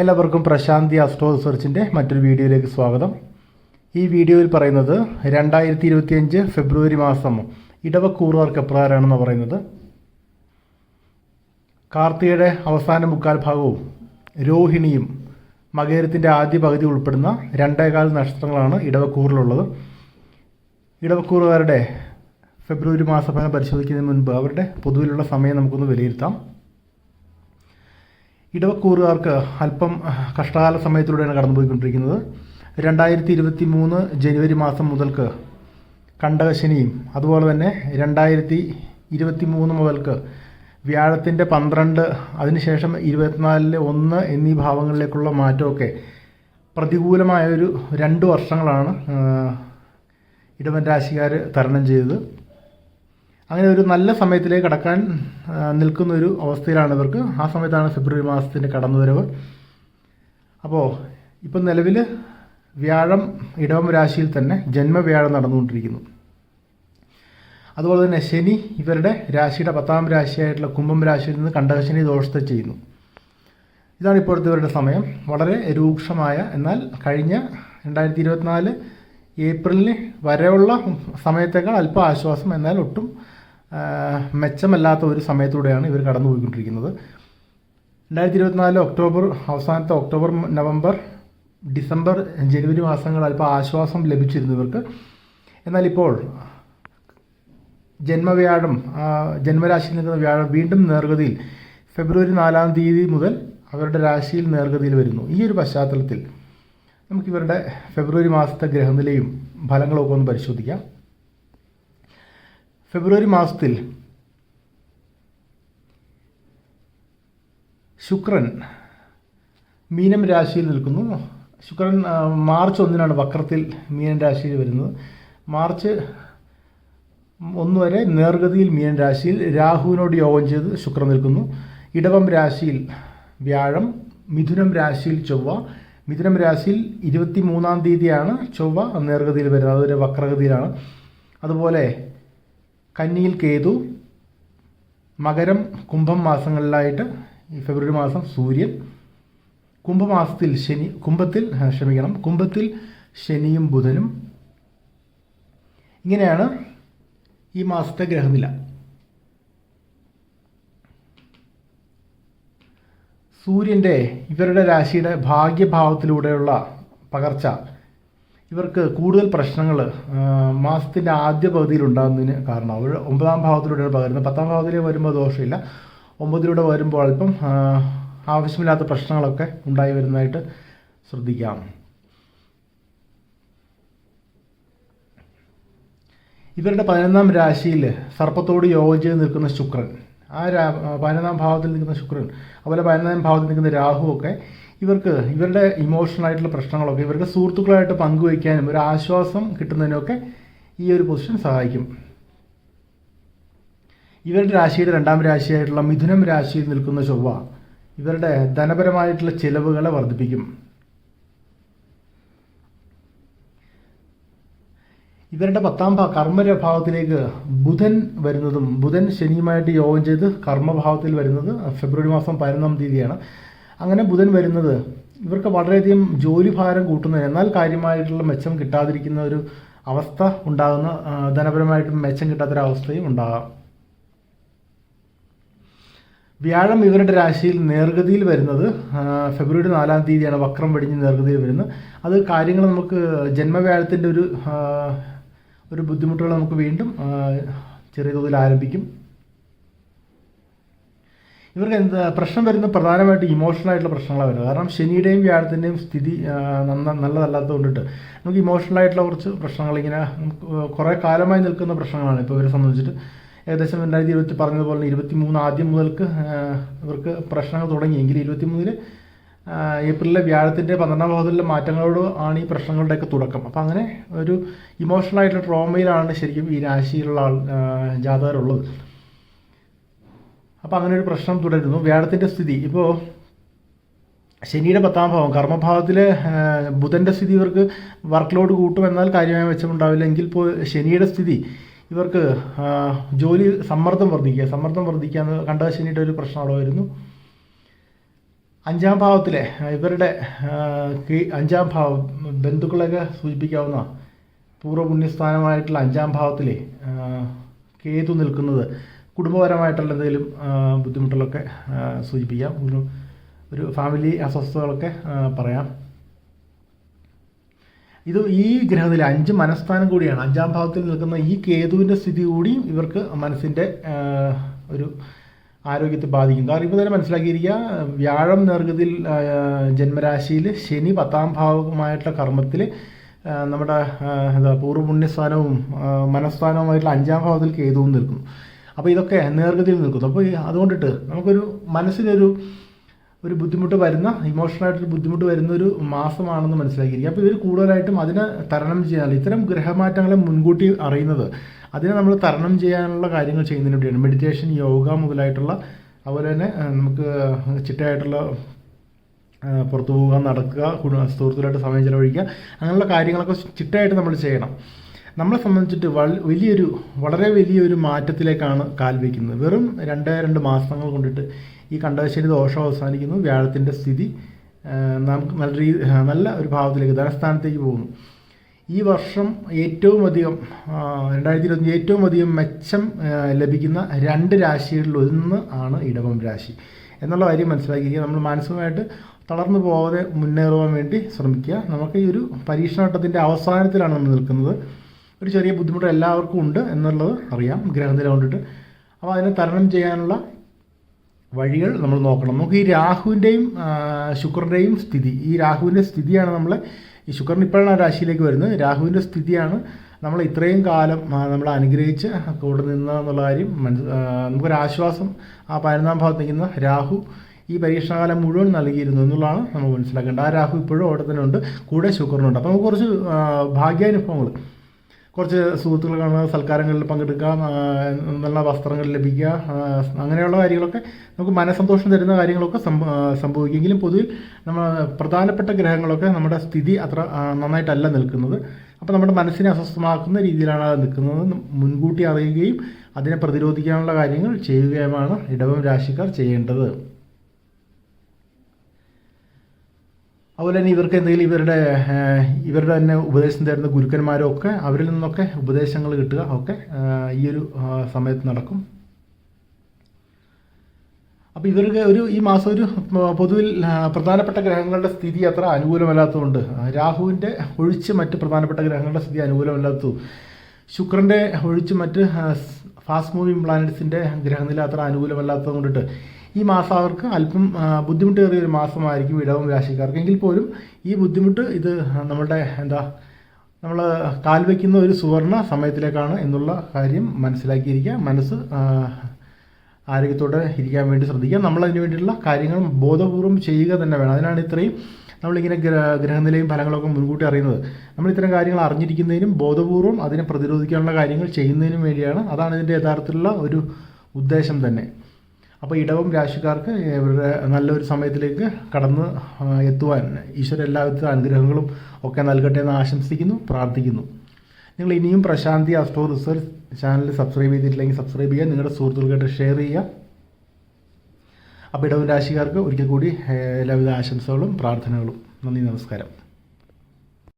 എല്ലാവർക്കും പ്രശാന്തി അസ്ട്രോ റിസർച്ചിന്റെ മറ്റൊരു വീഡിയോയിലേക്ക് സ്വാഗതം. ഈ വീഡിയോയിൽ പറയുന്നത് രണ്ടായിരത്തി ഇരുപത്തിയഞ്ച് ഫെബ്രുവരി മാസം ഇടവക്കൂറുകാർക്ക് എപ്രകാരമാണെന്ന് പറയുന്നത്? കാർത്തികയുടെ അവസാന മുക്കാൽ ഭാഗവും രോഹിണിയും മകേരത്തിന്റെ ആദ്യ പകുതി ഉൾപ്പെടുന്ന രണ്ടേകാൽ നക്ഷത്രങ്ങളാണ് ഇടവക്കൂറിലുള്ളത്. ഇടവക്കൂറുകാരുടെ ഫെബ്രുവരി മാസഫലം പരിശോധിക്കുന്നതിന് മുൻപ് അവരുടെ പൊതുവിലുള്ള സമയം നമുക്കൊന്ന് വിലയിരുത്താം. ഇടവക്കൂറുകാർക്ക് അല്പം കഷ്ടകാല സമയത്തിലൂടെയാണ് കടന്നുപോയിക്കൊണ്ടിരിക്കുന്നത്. രണ്ടായിരത്തി ഇരുപത്തി മൂന്ന് ജനുവരി മാസം മുതൽക്ക് കണ്ടകശനിയും അതുപോലെ തന്നെ രണ്ടായിരത്തി ഇരുപത്തി മൂന്ന് മുതൽക്ക് വ്യാഴത്തിന്റെ പന്ത്രണ്ട് അതിനുശേഷം ഇരുപത്തിനാലിലെ ഒന്ന് എന്നീ ഭാവങ്ങളിലേക്കുള്ള മാറ്റമൊക്കെ പ്രതികൂലമായ ഒരു രണ്ട് വർഷങ്ങളാണ് ഇടവൻ രാശിക്കാർ തരണം ചെയ്തത്. അങ്ങനെ ഒരു നല്ല സമയത്തിലേക്ക് കടക്കാൻ നിൽക്കുന്ന ഒരു അവസ്ഥയിലാണ് ഇവർക്ക്. ആ സമയത്താണ് ഫെബ്രുവരി മാസത്തിന്റെ കടന്നുവരവ്. അപ്പോൾ ഇപ്പം നിലവിൽ വ്യാഴം ഇടവം രാശിയിൽ തന്നെ ജന്മവ്യാഴം നടന്നുകൊണ്ടിരിക്കുന്നു. അതുപോലെ തന്നെ ശനി ഇവരുടെ രാശിയുടെ പത്താം രാശിയായിട്ടുള്ള കുംഭം രാശിയിൽ നിന്ന് കണ്ടകശനി ദോഷത്തെ ചെയ്യുന്നു. ഇതാണ് ഇപ്പോഴത്തെ ഇവരുടെ സമയം. വളരെ രൂക്ഷമായ എന്നാൽ കഴിഞ്ഞ രണ്ടായിരത്തി ഇരുപത്തിനാല് ഏപ്രിലിന് വരെയുള്ള സമയത്തേക്കാൾ അല്പം ആശ്വാസം എന്നാൽ ഒട്ടും മെച്ചമല്ലാത്ത ഒരു സമയത്തൂടെയാണ് ഇവർ കടന്നുപോയിക്കൊണ്ടിരിക്കുന്നത്. രണ്ടായിരത്തി ഇരുപത്തിനാല് ഒക്ടോബർ അവസാനത്തെ ഒക്ടോബർ നവംബർ ഡിസംബർ ജനുവരി മാസങ്ങൾ അല്പം ആശ്വാസം ലഭിച്ചിരുന്നു ഇവർക്ക്. എന്നാൽ ഇപ്പോൾ ജന്മവ്യാഴം ജന്മരാശിയിൽ നിൽക്കുന്ന വ്യാഴം വീണ്ടും നേർഗതിയിൽ ഫെബ്രുവരി നാലാം തീയതി മുതൽ അവരുടെ രാശിയിൽ നേർഗതിയിൽ വരുന്നു. ഈ ഒരു പശ്ചാത്തലത്തിൽ നമുക്കിവരുടെ ഫെബ്രുവരി മാസത്തെ ഗ്രഹനിലയും ഫലങ്ങളൊക്കെ ഒന്ന് പരിശോധിക്കാം. ഫെബ്രുവരി മാസത്തിൽ ശുക്രൻ മീനം രാശിയിൽ നിൽക്കുന്നു. ശുക്രൻ മാർച്ച് ഒന്നിനാണ് വക്രത്തിൽ മീനൻ രാശിയിൽ വരുന്നത്. മാർച്ച് ഒന്ന് വരെ നേർഗതിയിൽ മീനൻ രാശിയിൽ രാഹുവിനോട് യോഗം ചെയ്ത് ശുക്രൻ നിൽക്കുന്നു. ഇടവം രാശിയിൽ വ്യാഴം മിഥുനം രാശിയിൽ ചൊവ്വ. മിഥുനം രാശിയിൽ ഇരുപത്തി മൂന്നാം തീയതിയാണ് ചൊവ്വ നേർഗതിയിൽ വരുന്നത്. അതൊരു വക്രഗതിയിലാണ്. അതുപോലെ കന്നിയിൽ കേതു മകരം കുംഭം മാസങ്ങളിലായിട്ട് ഈ ഫെബ്രുവരി മാസം സൂര്യൻ കുംഭമാസത്തിൽ ശനി കുംഭത്തിൽ ക്ഷമിക്കണം കുംഭത്തിൽ ശനിയും ബുധനും. ഇങ്ങനെയാണ് ഈ മാസത്തെ ഗ്രഹനില. സൂര്യന്റെ ഇവരുടെ രാശിയുടെ ഭാഗ്യഭാവത്തിലൂടെയുള്ള പകർച്ച ഇവർക്ക് കൂടുതൽ പ്രശ്നങ്ങൾ മാസത്തിന്റെ ആദ്യ പകുതിയിൽ ഉണ്ടാകുന്നതിന് കാരണം അവർ ഒമ്പതാം ഭാവത്തിലൂടെയാണ് പകരുന്നത്. പത്താം ഭാഗത്തിലേ വരുമ്പോൾ ദോഷമില്ല. ഒമ്പതിലൂടെ വരുമ്പോൾ അല്പം ആവശ്യമില്ലാത്ത പ്രശ്നങ്ങളൊക്കെ ഉണ്ടായി വരുന്നതായിട്ട് ശ്രദ്ധിക്കാം. ഇവരുടെ പതിനൊന്നാം രാശിയിൽ സർപ്പത്തോട് ചെയ്ത് നിൽക്കുന്ന ശുക്രൻ. ആ പതിനൊന്നാം ഭാവത്തിൽ നിൽക്കുന്ന ശുക്രൻ അതുപോലെ പതിനൊന്നാം ഭാവത്തിൽ നിൽക്കുന്ന രാഹു ഒക്കെ ഇവർക്ക് ഇവരുടെ ഇമോഷണൽ ആയിട്ടുള്ള പ്രശ്നങ്ങളൊക്കെ ഇവരുടെ സുഹൃത്തുക്കളായിട്ട് പങ്കുവയ്ക്കാനും ഒരു ആശ്വാസം കിട്ടുന്നതിനൊക്കെ ഈ ഒരു പൊസിഷൻ സഹായിക്കും. ഇവരുടെ രാശിയുടെ രണ്ടാം രാശിയായിട്ടുള്ള മിഥുനം രാശിയിൽ നിൽക്കുന്ന ചൊവ്വ ഇവരുടെ ധനപരമായിട്ടുള്ള ചിലവുകളെ വർദ്ധിപ്പിക്കും. ഇവരുടെ പത്താം ഭാ കർമ്മഭാവത്തിലേക്ക് ബുധൻ വരുന്നതും ബുധൻ ശനിയുമായിട്ട് യോഗം ചെയ്ത് കർമ്മഭാവത്തിൽ വരുന്നത് ഫെബ്രുവരി മാസം പതിനൊന്നാം തീയതിയാണ്. അങ്ങനെ ബുധൻ വരുന്നത്. ഇവർക്ക് വളരെയധികം ജോലി ഭാരം കൂട്ടുന്ന എന്നാൽ കാര്യമായിട്ടുള്ള മെച്ചം കിട്ടാതിരിക്കുന്ന ഒരു അവസ്ഥ ഉണ്ടാകുന്ന ധനപരമായിട്ടും മെച്ചം കിട്ടാത്തൊരവസ്ഥയും ഉണ്ടാകാം. വ്യാഴം ഇവരുടെ രാശിയിൽ നേർഗതിയിൽ വരുന്നത് ഫെബ്രുവരി നാലാം തീയതിയാണ് വക്രം വെടിഞ്ഞ് നേർഗതിയിൽ വരുന്നത്. അത് കാര്യങ്ങൾ നമുക്ക് ജന്മവ്യാഴത്തിന്റെ ഒരു ഒരു ബുദ്ധിമുട്ടുകൾ നമുക്ക് വീണ്ടും ചെറിയ തോതിൽ ആരംഭിക്കും. ഇവർക്ക് എന്താ പ്രശ്നം വരുന്നത് പ്രധാനമായിട്ട് ഇമോഷണൽ ആയിട്ടുള്ള പ്രശ്നങ്ങളാണ് വരുന്നത്. കാരണം ശനിയുടെയും വ്യാഴത്തിന്റെയും സ്ഥിതി നന്ന നല്ലതല്ലാത്തത് കൊണ്ടിട്ട് നമുക്ക് ഇമോഷണൽ ആയിട്ടുള്ള കുറച്ച് പ്രശ്നങ്ങൾ ഇങ്ങനെ കുറേ കാലമായി നിൽക്കുന്ന പ്രശ്നങ്ങളാണ് ഇപ്പോൾ ഇവരെ സംബന്ധിച്ചിട്ട്. ഏകദേശം രണ്ടായിരത്തി ഇരുപത്തി പറഞ്ഞതുപോലെ ഇരുപത്തി മൂന്ന് ആദ്യം മുതൽക്ക് ഇവർക്ക് പ്രശ്നങ്ങൾ തുടങ്ങിയെങ്കിൽ ഇരുപത്തി മൂന്നിൽ ഏപ്രിലിലെ വ്യാഴത്തിന്റെ പന്ത്രണ്ടാം ഭാഗത്തിലെ മാറ്റങ്ങളോട് ആണ് ഈ പ്രശ്നങ്ങളുടെയൊക്കെ തുടക്കം. അപ്പോൾ അങ്ങനെ ഒരു ഇമോഷണൽ ആയിട്ടുള്ള ട്രോമയിലാണ് ശരിക്കും ഈ രാശിയിലുള്ള ആൾ ജാതകരുള്ളത്. അപ്പോൾ അങ്ങനെ ഒരു പ്രശ്നം തുടരുന്നു. വ്യാഴത്തിന്റെ സ്ഥിതി. ഇപ്പോൾ ശനിയുടെ പത്താം ഭാവം. കർമ്മഭാവത്തിൽ ബുധന്റെ സ്ഥിതി ഇവർക്ക് വർക്ക് ലോഡ് കൂട്ടുമെന്നാൽ കാര്യമായ മെച്ചമുണ്ടാവില്ല. എങ്കിൽ ഇപ്പോൾ ശനിയുടെ സ്ഥിതി ഇവർക്ക് ജോലി സമ്മർദ്ദം വർദ്ധിക്കുക. സമ്മർദ്ദം വർദ്ധിക്കുക എന്ന് കണ്ട ശനിയുടെ ഒരു പ്രശ്നം അവിടെ വരുന്നു? അഞ്ചാം ഭാവത്തിലെ ഇവരുടെ അഞ്ചാം ഭാവം ബന്ധുക്കളെയൊക്കെ സൂചിപ്പിക്കാവുന്ന പൂർവപുണ്യസ്ഥാനമായിട്ടുള്ള അഞ്ചാം ഭാവത്തിലെ കേതു നിൽക്കുന്നത്. കുടുംബപരമായിട്ടുള്ള എന്തെങ്കിലും ബുദ്ധിമുട്ടുകളൊക്കെ സൂചിപ്പിക്കാം. ഒരു ഒരു ഫാമിലി അസ്വസ്ഥതകളൊക്കെ പറയാം. ഇത് ഈ ഗ്രഹത്തിൽ അഞ്ച് മനസ്ഥാനം കൂടിയാണ്. അഞ്ചാം ഭാവത്തിൽ നിൽക്കുന്ന ഈ കേതുവിന്റെ സ്ഥിതി കൂടിയും ഇവർക്ക് മനസ്സിന്റെ ഒരു ആരോഗ്യത്തെ ബാധിക്കും. കാരണം ഇപ്പോൾ തന്നെ മനസ്സിലാക്കിയിരിക്കുക വ്യാഴം നേർഗതിയിൽ ജന്മരാശിയിൽ ശനി പത്താം ഭാവമായിട്ടുള്ള കർമ്മത്തിൽ നമ്മുടെ എന്താ പൂർവപുണ്യസ്ഥാനവും മനസ്ഥാനവുമായിട്ടുള്ള അഞ്ചാം ഭാവത്തിൽ കേതുവും നിൽക്കുന്നു. അപ്പോൾ ഇതൊക്കെ നേർഗതിയിൽ നിൽക്കുന്നു. അപ്പോൾ അതുകൊണ്ടിട്ട് നമുക്കൊരു മനസ്സിനൊരു ഒരു ബുദ്ധിമുട്ട് വരുന്ന ഇമോഷണലായിട്ടൊരു ബുദ്ധിമുട്ട് വരുന്ന ഒരു മാസമാണെന്ന് മനസ്സിലാക്കിയിരിക്കുക. അപ്പോൾ ഇവർ കൂടുതലായിട്ടും അതിനെ തരണം ചെയ്യാൻ ഇത്തരം ഗ്രഹമാറ്റങ്ങളെ മുൻകൂട്ടി അറിയുന്നത് അതിനെ നമ്മൾ തരണം ചെയ്യാനുള്ള കാര്യങ്ങൾ ചെയ്യുന്നതിന് വേണ്ടിയാണ്. മെഡിറ്റേഷൻ യോഗ മുതലായിട്ടുള്ള അതുപോലെ തന്നെ നമുക്ക് ചിട്ടയായിട്ടുള്ള പുറത്തു പോവുക നടക്കുക സുഹൃത്തുക്കളായിട്ട് സമയം ചിലവഴിക്കുക അങ്ങനെയുള്ള കാര്യങ്ങളൊക്കെ ചിട്ടയായിട്ട് നമ്മൾ ചെയ്യണം. നമ്മളെ സംബന്ധിച്ചിട്ട് വലിയൊരു വളരെ വലിയൊരു മാറ്റത്തിലേക്കാണ് കാൽ വയ്ക്കുന്നത്. വെറും രണ്ട് രണ്ട് മാസങ്ങൾ കൊണ്ടിട്ട് ഈ കണ്ടകശ്ശേരി ദോഷം അവസാനിക്കുന്നു. വ്യാഴത്തിന്റെ സ്ഥിതി നമുക്ക് നല്ല രീതി നല്ല ഒരു ഭാവത്തിലേക്ക് ധനസ്ഥാനത്തേക്ക് പോകുന്നു. ഈ വർഷം ഏറ്റവും അധികം രണ്ടായിരത്തി ഇരുപത്തി ഏറ്റവും അധികം മെച്ചം ലഭിക്കുന്ന രണ്ട് രാശികളിൽ ഒന്ന് ആണ് ഇടവം രാശി. എന്നുള്ള കാര്യം മനസ്സിലാക്കിയിരിക്കുക. നമ്മൾ മാനസികമായിട്ട് തളർന്നു പോകാതെ മുന്നേറുവാൻ വേണ്ടി ശ്രമിക്കുക. നമുക്ക് ഈ ഒരു പരീക്ഷണഘട്ടത്തിന്റെ അവസാനത്തിലാണ് നമ്മൾ നിൽക്കുന്നത്. ഒരു ചെറിയ ബുദ്ധിമുട്ട് എല്ലാവർക്കും ഉണ്ട് എന്നുള്ളത് അറിയാം ഗ്രഹനില കൊണ്ടിട്ട്. അപ്പോൾ അതിനെ തരണം ചെയ്യാനുള്ള വഴികൾ നമ്മൾ നോക്കണം. നമുക്ക് ഈ രാഹുവിന്റെയും ശുക്രന്റെയും സ്ഥിതി. ഈ രാഹുവിന്റെ സ്ഥിതിയാണ് നമ്മളെ ഈ ശുക്രൻ ഇപ്പോഴാണ് രാശിയിലേക്ക് വരുന്നത്. രാഹുവിന്റെ സ്ഥിതിയാണ് നമ്മൾ ഇത്രയും കാലം നമ്മൾ അനുഗ്രഹിച്ച് കൂടെ നിന്ന എന്നുള്ള കാര്യം മനസ് നമുക്കൊരാശ്വാസം ആ പതിനൊന്നാം ഭാഗത്ത് നിൽക്കുന്ന രാഹു ഈ പരീക്ഷണകാലം മുഴുവൻ നൽകിയിരുന്നു എന്നുള്ളതാണ് നമ്മൾ മനസ്സിലാക്കേണ്ടത്. ആ രാഹു ഇപ്പോഴും അവിടെ തന്നെ ഉണ്ട്. കൂടെ ശുക്രനുണ്ട്. അപ്പോൾ നമുക്ക് കുറച്ച് ഭാഗ്യാനുഭവങ്ങൾ. കുറച്ച് സുഹൃത്തുക്കൾ കാണുന്ന സൽക്കാരങ്ങളിൽ പങ്കെടുക്കാം ആ, നല്ല വസ്ത്രങ്ങൾ ലഭിക്കുക അങ്ങനെയുള്ള കാര്യങ്ങളൊക്കെ നമുക്ക് മനസ്സന്തോഷം തരുന്ന കാര്യങ്ങളൊക്കെ സംഭവം സംഭവിക്കുമെങ്കിലും പൊതുവിൽ നമ്മൾ പ്രധാനപ്പെട്ട ഗ്രഹങ്ങളൊക്കെ നമ്മുടെ സ്ഥിതി അത്ര നന്നായിട്ടല്ല നിൽക്കുന്നത്. അപ്പോൾ നമ്മുടെ മനസ്സിനെ അസ്വസ്ഥമാക്കുന്ന രീതിയിലാണ് അത് നിൽക്കുന്നത്. മുൻകൂട്ടി അറിയുകയും അതിനെ പ്രതിരോധിക്കാനുള്ള കാര്യങ്ങൾ ചെയ്യുകയുമാണ് ഇടവം രാശിക്കാർ ചെയ്യേണ്ടത്. അതുപോലെ തന്നെ ഇവർക്ക് എന്തെങ്കിലും ഇവരുടെ ഇവരുടെ തന്നെ ഉപദേശം തരുന്ന ഗുരുക്കന്മാരോ ഒക്കെ അവരിൽ നിന്നൊക്കെ ഉപദേശങ്ങൾ കിട്ടുക ഒക്കെ ഈ ഒരു സമയത്ത് നടക്കും. അപ്പോൾ ഇവർക്ക് ഒരു ഈ മാസം ഒരു പൊതുവിൽ പ്രധാനപ്പെട്ട ഗ്രഹങ്ങളുടെ സ്ഥിതി അത്ര അനുകൂലമല്ലാത്തതുകൊണ്ട് രാഹുവിന്റെ ഒഴിച്ച് മറ്റ് പ്രധാനപ്പെട്ട ഗ്രഹങ്ങളുടെ സ്ഥിതി അനുകൂലമല്ലാത്തതു ശുക്രന്റെ ഒഴിച്ച് മറ്റ് ഫാസ്റ്റ് മൂവിങ് പ്ലാനറ്റ്സിന്റെ ഗ്രഹനില അത്ര അനുകൂലമല്ലാത്തത് കൊണ്ടിട്ട് ഈ മാസം അവർക്ക് അല്പം ബുദ്ധിമുട്ടേറിയ ഒരു മാസമായിരിക്കും ഇടവം രാശിക്കാർക്ക്. എങ്കിൽ പോലും ഈ ബുദ്ധിമുട്ട് ഇത് നമ്മളുടെ എന്താ നമ്മൾ കാൽ വയ്ക്കുന്ന ഒരു സുവർണ സമയത്തിലേക്കാണ് എന്നുള്ള കാര്യം മനസ്സിലാക്കിയിരിക്കുക. മനസ്സ് ആരോഗ്യത്തോടെ ഇരിക്കാൻ വേണ്ടി ശ്രദ്ധിക്കുക. നമ്മൾ അതിന് വേണ്ടിയിട്ടുള്ള കാര്യങ്ങൾ ബോധപൂർവം ചെയ്യുക തന്നെ വേണം. അതിനാണ് ഇത്രയും നമ്മളിങ്ങനെ ഗ്രഹ ഗ്രഹനിലയും ഫലങ്ങളൊക്കെ മുൻകൂട്ടി അറിയുന്നത്. നമ്മൾ ഇത്തരം കാര്യങ്ങൾ അറിഞ്ഞിരിക്കുന്നതിനും ബോധപൂർവം അതിനെ പ്രതിരോധിക്കാനുള്ള കാര്യങ്ങൾ ചെയ്യുന്നതിനും വേണ്ടിയാണ്. അതാണ് ഇതിന്റെ യഥാർത്ഥത്തിലുള്ള ഒരു ഉദ്ദേശം തന്നെ. അപ്പോൾ ഇടവം രാശിക്കാർക്ക് ഇവരുടെ നല്ലൊരു സമയത്തിലേക്ക് കടന്ന് എത്തുവാൻ ഈശ്വര എല്ലാവിധ അനുഗ്രഹങ്ങളും ഒക്കെ നൽകട്ടെ എന്ന് ആശംസിക്കുന്നു പ്രാർത്ഥിക്കുന്നു. നിങ്ങൾ ഇനിയും Prashanti astro research channel subscribe ചെയ്തിട്ടില്ലെങ്കിൽ സബ്സ്ക്രൈബ് ചെയ്യുക നിങ്ങളുടെ സുഹൃത്തുക്കൾക്കായിട്ട് ഷെയർ ചെയ്യുക. അപ്പോൾ ഇടവം രാശിക്കാർക്ക് ഒരിക്കൽ കൂടി എല്ലാവിധ ആശംസകളും പ്രാർത്ഥനകളും. നന്ദി നമസ്കാരം.